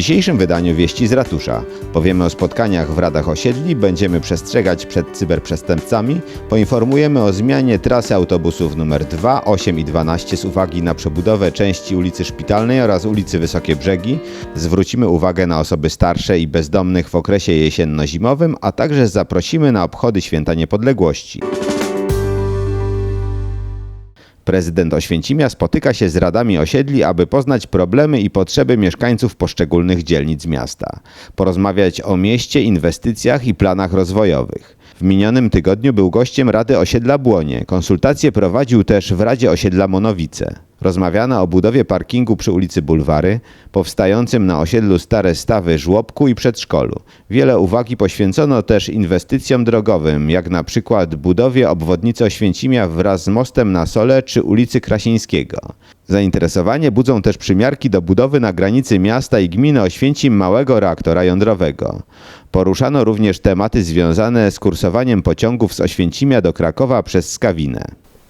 dzisiejszym wydaniu Wieści z Ratusza powiemy o spotkaniach w radach osiedli, będziemy przestrzegać przed cyberprzestępcami, poinformujemy o zmianie trasy autobusów nr 2, 8 i 12 z uwagi na przebudowę części ulicy Szpitalnej oraz ulicy Wysokie Brzegi, zwrócimy uwagę na osoby starsze i bezdomnych w okresie jesienno-zimowym, a także zaprosimy na obchody Święta Niepodległości. Prezydent Oświęcimia spotyka się z radami osiedli, aby poznać problemy i potrzeby mieszkańców poszczególnych dzielnic miasta, porozmawiać o mieście, inwestycjach i planach rozwojowych. W minionym tygodniu był gościem Rady Osiedla Błonie. Konsultacje prowadził też w Radzie Osiedla Monowice. Rozmawiano o budowie parkingu przy ulicy Bulwary, powstającym na osiedlu Stare Stawy żłobku i przedszkolu. Wiele uwagi poświęcono też inwestycjom drogowym, jak na przykład budowie obwodnicy Oświęcimia wraz z mostem na Sole czy ulicy Krasińskiego. Zainteresowanie budzą też przymiarki do budowy na granicy miasta i gminy Oświęcim małego reaktora jądrowego. Poruszano również tematy związane z kursowaniem pociągów z Oświęcimia do Krakowa przez Skawinę.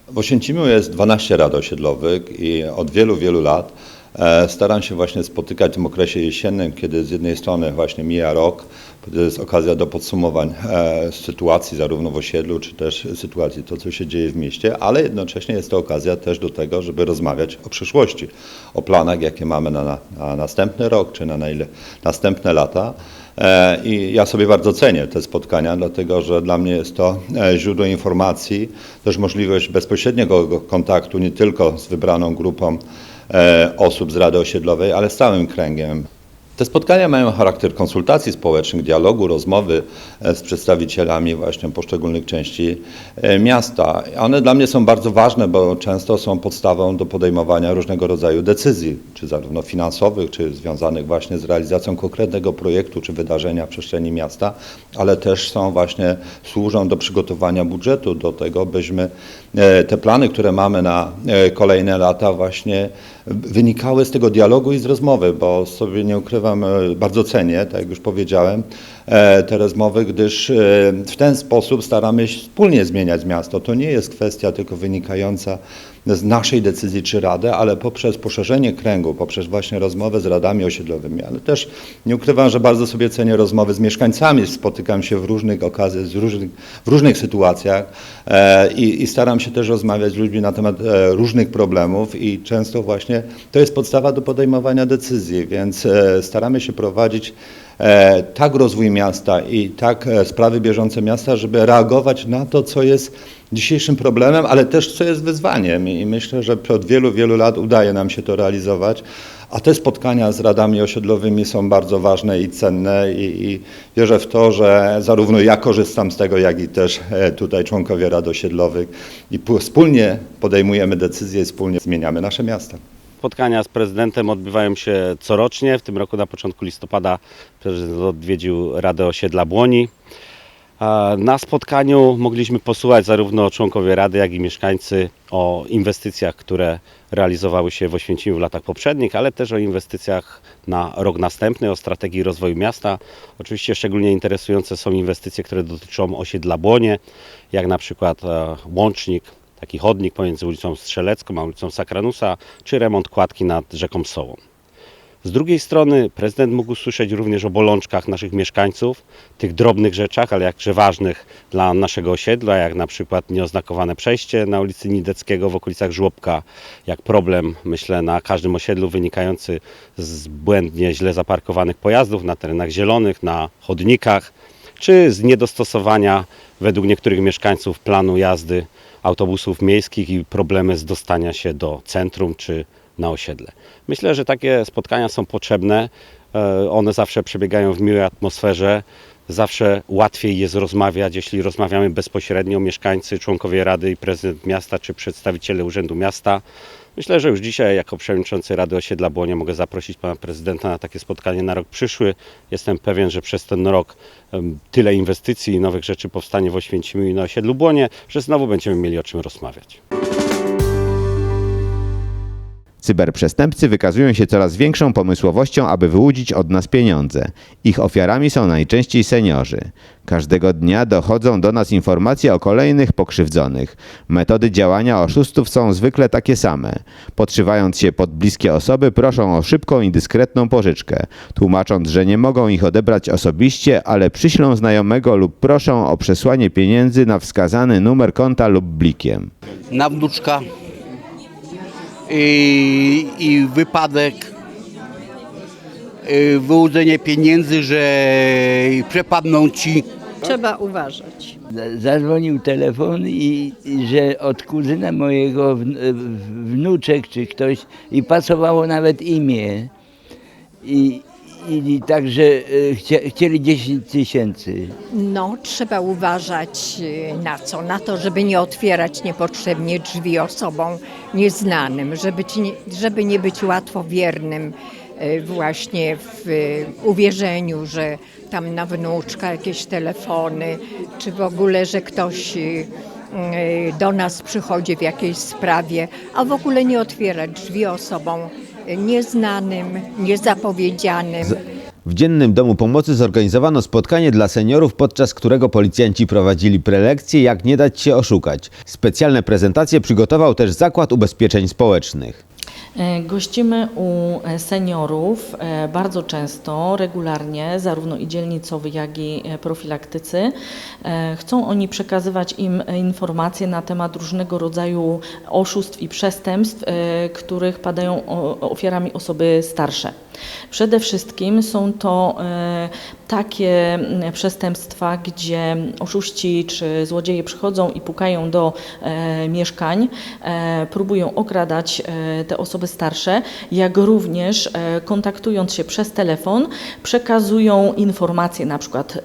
W Oświęcimiu jest 12 rad osiedlowych i od wielu, wielu lat e, staram się właśnie spotykać w tym okresie jesiennym, kiedy z jednej strony właśnie mija rok, to jest okazja do podsumowań e, sytuacji zarówno w osiedlu, czy też sytuacji to, co się dzieje w mieście, ale jednocześnie jest to okazja też do tego, żeby rozmawiać o przyszłości, o planach, jakie mamy na, na następny rok, czy na, na ile, następne lata. E, I ja sobie bardzo cenię te spotkania, dlatego że dla mnie jest to e, źródło informacji, też możliwość bezpośredniego kontaktu nie tylko z wybraną grupą e, osób z Rady Osiedlowej, ale z całym kręgiem. Te spotkania mają charakter konsultacji społecznych, dialogu, rozmowy e, z przedstawicielami właśnie poszczególnych części e, miasta. One dla mnie są bardzo ważne, bo często są podstawą do podejmowania różnego rodzaju decyzji, czy zarówno finansowych, czy związanych właśnie z realizacją konkretnego projektu, czy wydarzenia w przestrzeni miasta, ale też są właśnie, służą do przygotowania budżetu, do tego, byśmy e, te plany, które mamy na kolejne lata właśnie wynikały z tego dialogu i z rozmowy, bo sobie nie ukrywam, e, bardzo cenię, tak jak już powiedziałem, te rozmowy, gdyż e, w ten sposób staramy się wspólnie zmieniać miasto. To nie jest kwestia tylko wynikająca z naszej decyzji czy rady, ale poprzez poszerzenie kręgu, poprzez właśnie rozmowę z radami osiedlowymi, ale też nie ukrywam, że bardzo sobie cenię rozmowy z mieszkańcami, spotykam się w różnych okazjach, różnych, w różnych sytuacjach e, i, i staram się też rozmawiać z ludźmi na temat e, różnych problemów i często właśnie to jest podstawa do podejmowania decyzji, więc e, staramy się prowadzić e, tak rozwój miasta i tak e, sprawy bieżące miasta, żeby reagować na to, co jest dzisiejszym problemem, ale też co jest wyzwaniem i myślę, że od wielu, wielu lat udaje nam się to realizować. A te spotkania z radami osiedlowymi są bardzo ważne i cenne i, i wierzę w to, że zarówno ja korzystam z tego, jak i też e, tutaj członkowie rad osiedlowych i wspólnie podejmujemy decyzje i wspólnie zmieniamy nasze miasta. Spotkania z prezydentem odbywają się corocznie. W tym roku na początku listopada prezydent odwiedził Radę Osiedla Błoni. Na spotkaniu mogliśmy posłuchać zarówno członkowie Rady, jak i mieszkańcy o inwestycjach, które realizowały się w Oświęcimiu w latach poprzednich, ale też o inwestycjach na rok następny, o strategii rozwoju miasta. Oczywiście szczególnie interesujące są inwestycje, które dotyczą osiedla Błonie, jak na przykład e, łącznik, taki chodnik pomiędzy ulicą Strzelecką a ulicą Sakranusa, czy remont kładki nad rzeką Sołą. Z drugiej strony prezydent mógł usłyszeć również o bolączkach naszych mieszkańców, tych drobnych rzeczach, ale jakże ważnych dla naszego osiedla, jak na przykład nieoznakowane przejście na ulicy Nideckiego w okolicach Żłobka, jak problem, myślę, na każdym osiedlu wynikający z błędnie źle zaparkowanych pojazdów na terenach zielonych, na chodnikach, czy z niedostosowania według niektórych mieszkańców planu jazdy autobusów miejskich i problemy z dostania się do centrum czy na osiedle. Myślę, że takie spotkania są potrzebne. E, One zawsze przebiegają w miłej atmosferze. Zawsze łatwiej jest rozmawiać, jeśli rozmawiamy bezpośrednio mieszkańcy, członkowie Rady i prezydent miasta czy przedstawiciele Urzędu Miasta. Myślę, że już dzisiaj jako przewodniczący Rady Osiedla Błonia mogę zaprosić pana prezydenta na takie spotkanie na rok przyszły. Jestem pewien, że przez ten rok tyle inwestycji i nowych rzeczy powstanie w Oświęcimiu i na osiedlu Błonie, że znowu będziemy mieli o czym rozmawiać. Cyberprzestępcy wykazują się coraz większą pomysłowością, aby wyłudzić od nas pieniądze. Ich ofiarami są najczęściej seniorzy. Każdego dnia dochodzą do nas informacje o kolejnych pokrzywdzonych. Metody działania oszustów są zwykle takie same. Podszywając się pod bliskie osoby, proszą o szybką i dyskretną pożyczkę, tłumacząc, że nie mogą ich odebrać osobiście, ale przyślą znajomego lub proszą o przesłanie pieniędzy na wskazany numer konta lub blikiem. na wnuczka i, i wypadek, y, wyłudzenie pieniędzy, że przepadną ci. Trzeba uważać. Zadzwonił telefon i, i że od kuzyna mojego wn- wnuczek czy ktoś i pasowało nawet imię. I, i, także e, chcieli 10 tysięcy. No, trzeba uważać y, na co? Na to, żeby nie otwierać niepotrzebnie drzwi osobom nieznanym, żeby, ci żeby nie być łatwowiernym y, właśnie w uwierzeniu, że tam na wnuczka jakieś telefony, czy w ogóle, że ktoś do nas przychodzi w jakiejś sprawie, a w ogóle nie otwierać drzwi osobom nieznanym, niezapowiedzianym. W Dziennym Domu Pomocy zorganizowano spotkanie dla seniorów, podczas którego policjanci prowadzili prelekcje, jak nie dać się oszukać. Specjalne prezentacje przygotował też Zakład Ubezpieczeń Społecznych. E, Gościmy u e, seniorów e, bardzo często, regularnie, zarówno i dzielnicowy, jak i profilaktycy. Chcą oni przekazywać im informacje na temat różnego rodzaju oszustw i przestępstw, których padają ofiarami osoby starsze. Przede wszystkim są to takie przestępstwa, gdzie oszuści czy złodzieje przychodzą i pukają do mieszkań, próbują okradać te osoby starsze, jak również e, kontaktując się przez telefon, przekazują informacje na przykład e,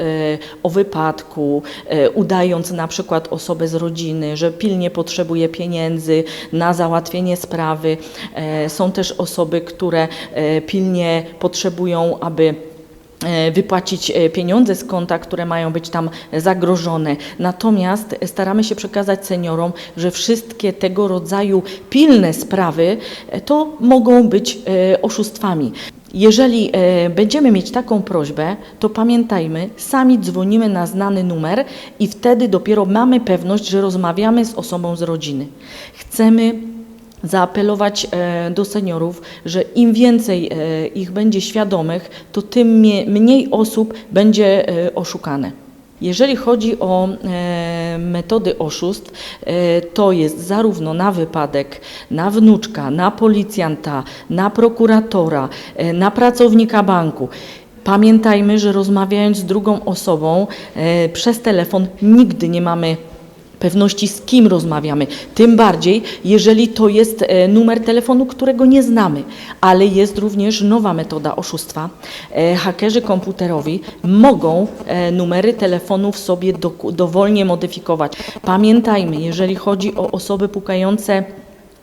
o wypadku, e, udając na przykład osobę z rodziny, że pilnie potrzebuje pieniędzy na załatwienie sprawy. Są też osoby, które pilnie potrzebują, aby wypłacić e, pieniądze z konta, które mają być tam zagrożone. Natomiast staramy się przekazać seniorom, że wszystkie tego rodzaju pilne sprawy e, to mogą być e, oszustwami. Jeżeli e, będziemy mieć taką prośbę, to pamiętajmy, sami dzwonimy na znany numer i wtedy dopiero mamy pewność, że rozmawiamy z osobą z rodziny. Chcemy zaapelować e, do seniorów, że im więcej e, ich będzie świadomych, to tym mniej osób będzie e, oszukane. Jeżeli chodzi o metody oszustw, to jest zarówno na wypadek, na wnuczka, na policjanta, na prokuratora, na pracownika banku. Pamiętajmy, że rozmawiając z drugą osobą przez telefon nigdy nie mamy pewności, z kim rozmawiamy. Tym bardziej, jeżeli to jest e, numer telefonu, którego nie znamy. Ale jest również nowa metoda oszustwa. E, Hakerzy komputerowi mogą e, numery telefonów sobie dowolnie modyfikować. Pamiętajmy, jeżeli chodzi o osoby pukające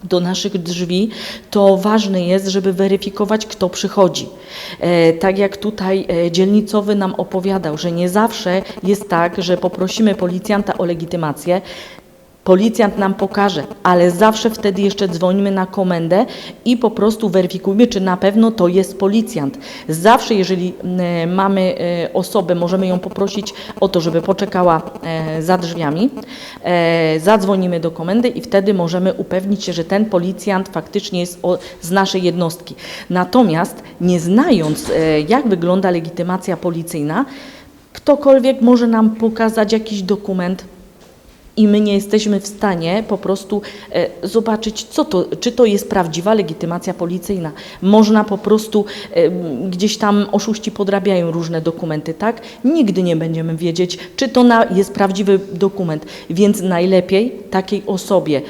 do naszych drzwi, to ważne jest, żeby weryfikować, kto przychodzi. E, tak jak tutaj e, dzielnicowy nam opowiadał, że nie zawsze jest tak, że poprosimy policjanta o legitymację, Policjant nam pokaże, ale zawsze wtedy jeszcze dzwonimy na komendę i po prostu weryfikujmy, czy na pewno to jest policjant. Zawsze, jeżeli mamy e, osobę, możemy ją poprosić o to, żeby poczekała e, za drzwiami, e, zadzwonimy do komendy i wtedy możemy upewnić się, że ten policjant faktycznie jest z naszej jednostki. Natomiast nie znając, jak wygląda legitymacja policyjna, ktokolwiek może nam pokazać jakiś dokument, i my nie jesteśmy w stanie po prostu e, zobaczyć, co to, czy to jest prawdziwa legitymacja policyjna. Można po prostu e, gdzieś tam oszuści podrabiają różne dokumenty, tak? Nigdy nie będziemy wiedzieć, czy to jest prawdziwy dokument, więc najlepiej takiej osobie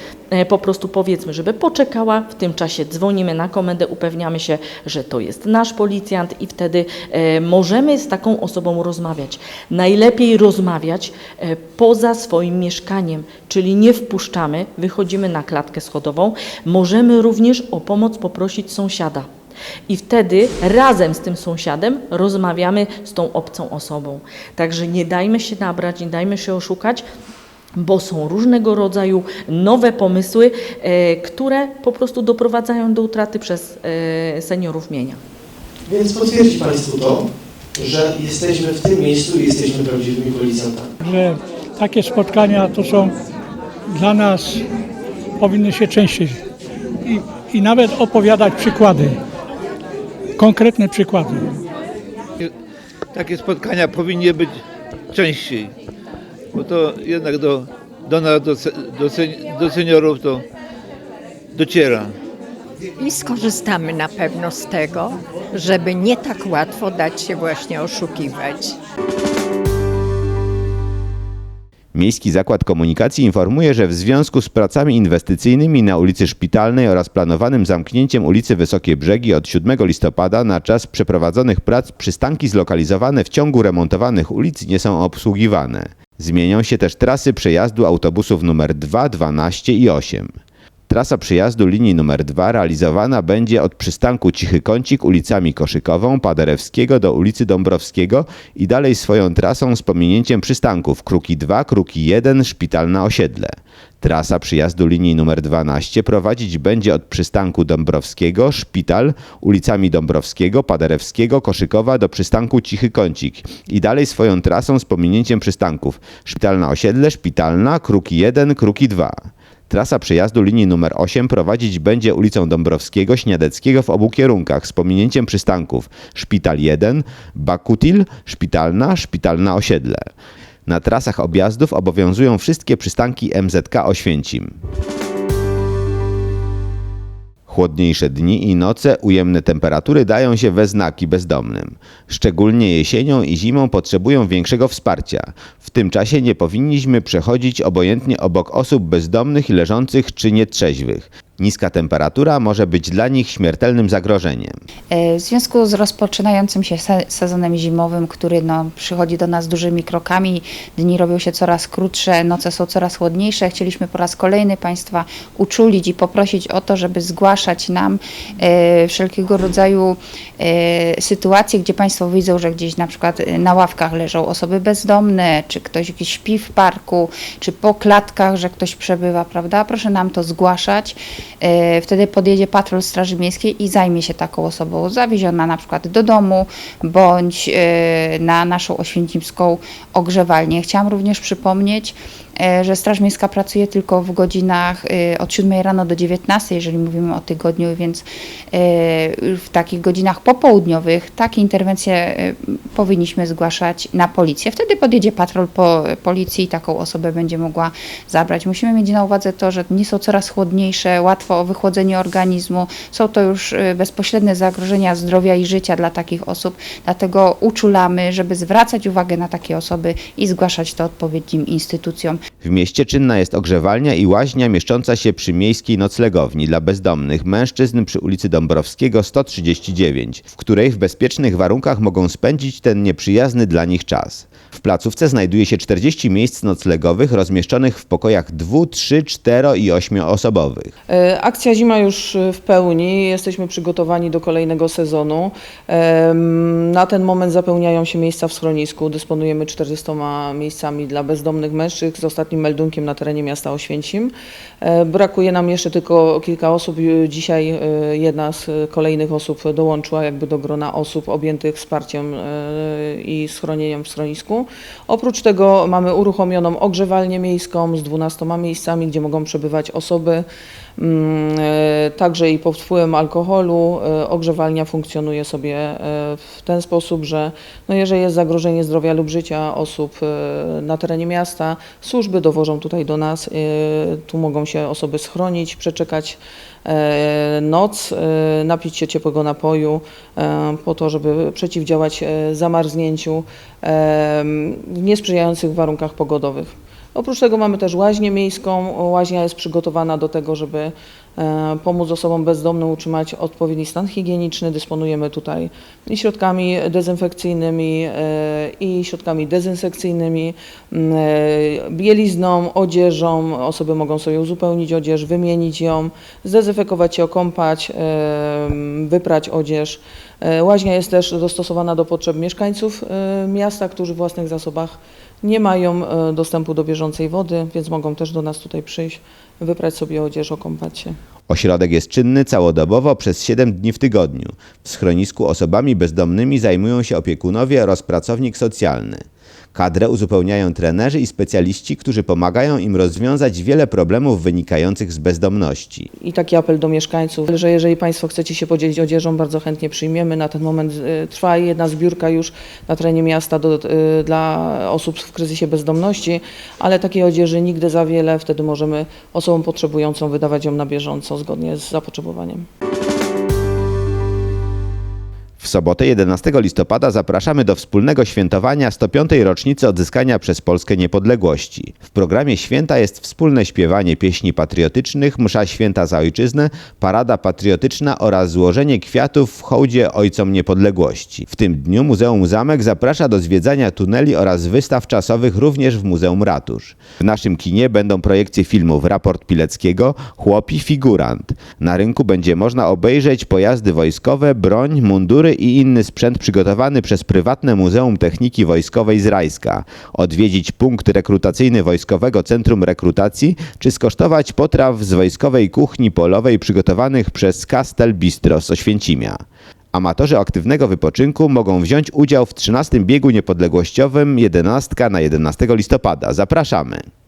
po prostu powiedzmy, żeby poczekała, w tym czasie dzwonimy na komendę, upewniamy się, że to jest nasz policjant i wtedy e, możemy z taką osobą rozmawiać. Najlepiej rozmawiać e, poza swoim mieszkaniem, czyli nie wpuszczamy, wychodzimy na klatkę schodową. Możemy również o pomoc poprosić sąsiada. I wtedy razem z tym sąsiadem rozmawiamy z tą obcą osobą. Także nie dajmy się nabrać, nie dajmy się oszukać. Bo są różnego rodzaju nowe pomysły, e, które po prostu doprowadzają do utraty przez e, seniorów mienia. Więc potwierdzi Państwu to, że jesteśmy w tym miejscu i jesteśmy prawdziwymi policjantami. że takie spotkania to są dla nas, powinny się częściej i, i nawet opowiadać przykłady, konkretne przykłady. takie spotkania powinny być częściej, bo to jednak do, do nas, do, do, do seniorów to dociera. I skorzystamy na pewno z tego, żeby nie tak łatwo dać się właśnie oszukiwać. Miejski Zakład Komunikacji informuje, że w związku z pracami inwestycyjnymi na ulicy Szpitalnej oraz planowanym zamknięciem ulicy Wysokie Brzegi od 7 listopada na czas przeprowadzonych prac przystanki zlokalizowane w ciągu remontowanych ulic nie są obsługiwane. Zmienią się też trasy przejazdu autobusów numer 2, 12 i 8. Trasa przejazdu linii numer 2 realizowana będzie od przystanku Cichy Kącik ulicami Koszykową, Paderewskiego do ulicy Dąbrowskiego i dalej swoją trasą z pominięciem przystanków Kruki 2, Kruki 1, Szpitalna Osiedle. Trasa przyjazdu linii numer 12 prowadzić będzie od przystanku Dąbrowskiego, Szpital, ulicami Dąbrowskiego, Paderewskiego, Koszykowa do przystanku Cichy Kącik i dalej swoją trasą z pominięciem przystanków Szpitalna Osiedle, Szpitalna, Kruki 1, Kruki 2. Trasa przejazdu linii numer 8 prowadzić będzie ulicą Dąbrowskiego, Śniadeckiego w obu kierunkach z pominięciem przystanków Szpital 1, Bakutil, Szpitalna, Szpitalna Osiedle. Na trasach objazdów obowiązują wszystkie przystanki MZK Oświęcim. Chłodniejsze dni i noce, ujemne temperatury dają się we znaki bezdomnym. Szczególnie jesienią i zimą potrzebują większego wsparcia. W tym czasie nie powinniśmy przechodzić obojętnie obok osób bezdomnych leżących czy nietrzeźwych. Niska temperatura może być dla nich śmiertelnym zagrożeniem. E, W związku z rozpoczynającym się se- sezonem zimowym, który no, przychodzi do nas dużymi krokami, dni robią się coraz krótsze, noce są coraz chłodniejsze, chcieliśmy po raz kolejny Państwa uczulić i poprosić o to, żeby zgłaszać nam e, wszelkiego rodzaju e, sytuacje, gdzie Państwo widzą, że gdzieś na przykład e, na ławkach leżą osoby bezdomne, czy ktoś gdzieś śpi w parku, czy po klatkach, że ktoś przebywa, prawda? Proszę nam to zgłaszać. E, Wtedy podjedzie patrol Straży Miejskiej i zajmie się taką osobą, zawieziona na przykład do domu bądź e, na naszą oświęcimską ogrzewalnię. Chciałam również przypomnieć, że Straż Miejska pracuje tylko w godzinach e, od 7 rano do 19, jeżeli mówimy o tygodniu, więc e, w takich godzinach popołudniowych takie interwencje e, powinniśmy zgłaszać na policję. Wtedy podjedzie patrol po policji i taką osobę będzie mogła zabrać. Musimy mieć na uwadze to, że dni są coraz chłodniejsze, łatwo o wychłodzenie organizmu. Są to już e, bezpośrednie zagrożenia zdrowia i życia dla takich osób, dlatego uczulamy, żeby zwracać uwagę na takie osoby i zgłaszać to odpowiednim instytucjom. W mieście czynna jest ogrzewalnia i łaźnia mieszcząca się przy miejskiej noclegowni dla bezdomnych mężczyzn przy ulicy Dąbrowskiego 139, w której w bezpiecznych warunkach mogą spędzić ten nieprzyjazny dla nich czas. W placówce znajduje się 40 miejsc noclegowych rozmieszczonych w pokojach 2, 3, 4 i 8 osobowych. E, Akcja zima już e, w pełni, jesteśmy przygotowani do kolejnego sezonu. Na ten moment zapełniają się miejsca w schronisku. Dysponujemy 400 miejscami dla bezdomnych mężczyzn ostatnim meldunkiem na terenie miasta Oświęcim. E, Brakuje nam jeszcze tylko kilka osób. Dzisiaj e, jedna z kolejnych osób dołączyła jakby do grona osób objętych wsparciem e, i schronieniem w schronisku. Oprócz tego mamy uruchomioną ogrzewalnię miejską z 12 miejscami, gdzie mogą przebywać osoby. Mm, e, Także i pod wpływem alkoholu e, ogrzewalnia funkcjonuje sobie e, w ten sposób, że no jeżeli jest zagrożenie zdrowia lub życia osób na terenie miasta, służby dowożą tutaj do nas, tu mogą się osoby schronić, przeczekać noc, napić się ciepłego napoju po to, żeby przeciwdziałać zamarznięciu w niesprzyjających warunkach pogodowych. Oprócz tego mamy też łaźnię miejską. Łaźnia jest przygotowana do tego, żeby e, pomóc osobom bezdomnym utrzymać odpowiedni stan higieniczny. Dysponujemy tutaj i środkami dezynfekcyjnymi, e, i środkami dezynsekcyjnymi, m, e, bielizną, odzieżą. Osoby mogą sobie uzupełnić odzież, wymienić ją, zdezynfekować się, okąpać, wyprać odzież. Łaźnia jest też dostosowana do potrzeb mieszkańców miasta, którzy w własnych zasobach nie mają e, dostępu do bieżącej wody, więc mogą też do nas tutaj przyjść, wybrać sobie odzież, okąpać się. Ośrodek jest czynny całodobowo przez 7 dni w tygodniu. W schronisku osobami bezdomnymi zajmują się opiekunowie oraz pracownik socjalny. Kadrę uzupełniają trenerzy i specjaliści, którzy pomagają im rozwiązać wiele problemów wynikających z bezdomności. I taki apel do mieszkańców, że jeżeli Państwo chcecie się podzielić odzieżą, bardzo chętnie przyjmiemy. Na ten moment e, trwa jedna zbiórka już na terenie miasta do, e, dla osób w kryzysie bezdomności, ale takiej odzieży nigdy za wiele, wtedy możemy osobom potrzebującym wydawać ją na bieżąco, zgodnie z zapotrzebowaniem. W sobotę 11 listopada zapraszamy do wspólnego świętowania 105. rocznicy odzyskania przez Polskę niepodległości. W programie święta jest wspólne śpiewanie pieśni patriotycznych, msza święta za ojczyznę, parada patriotyczna oraz złożenie kwiatów w hołdzie ojcom niepodległości. W tym dniu Muzeum Zamek zaprasza do zwiedzania tuneli oraz wystaw czasowych również w Muzeum Ratusz. W naszym kinie będą projekcje filmów Raport Pileckiego, Chłopi, Figurant. Na rynku będzie można obejrzeć pojazdy wojskowe, broń, mundury i inny sprzęt przygotowany przez prywatne Muzeum Techniki Wojskowej z Rajska, odwiedzić punkt rekrutacyjny Wojskowego Centrum Rekrutacji, czy skosztować potraw z wojskowej kuchni polowej przygotowanych przez Kastel Bistro z Oświęcimia. Amatorzy aktywnego wypoczynku mogą wziąć udział w 13 biegu niepodległościowym 11 na 11 listopada. Zapraszamy!